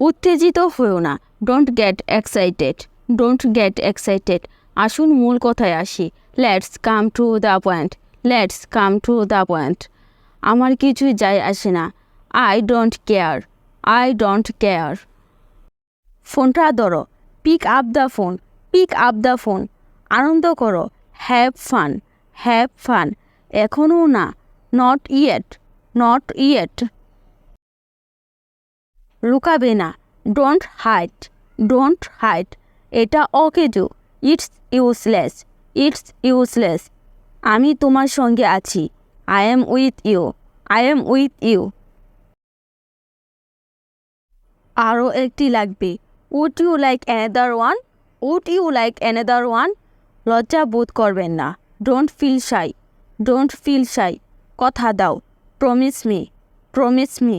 উত্তেজিত হয়েও না। Don't get excited don't get excited আসুন মূল কথায় আসি। Let's come to the point let's come to the point আমার কিছুই যায় আসে না। I don't care I don't care ফোনটা ধরো। Pick up the phone pick up the phone আনন্দ করো। হ্যাভ ফান হ্যাভ ফান এখনও না। নট ইয়েট নট ইয়েট লুকাবে না। ডোন্ট হাইট ডোন্ট হাইট এটা অকেজো। ইটস ইউজলেস ইটস ইউজলেস আমি তোমার সঙ্গে আছি। I am with you I am with you আরও একটি লাগবে। Would you like another one would you like another one লজ্জা বোধ করবেন না। Don't feel shy don't feel shy কথা দাও। Promise me promise me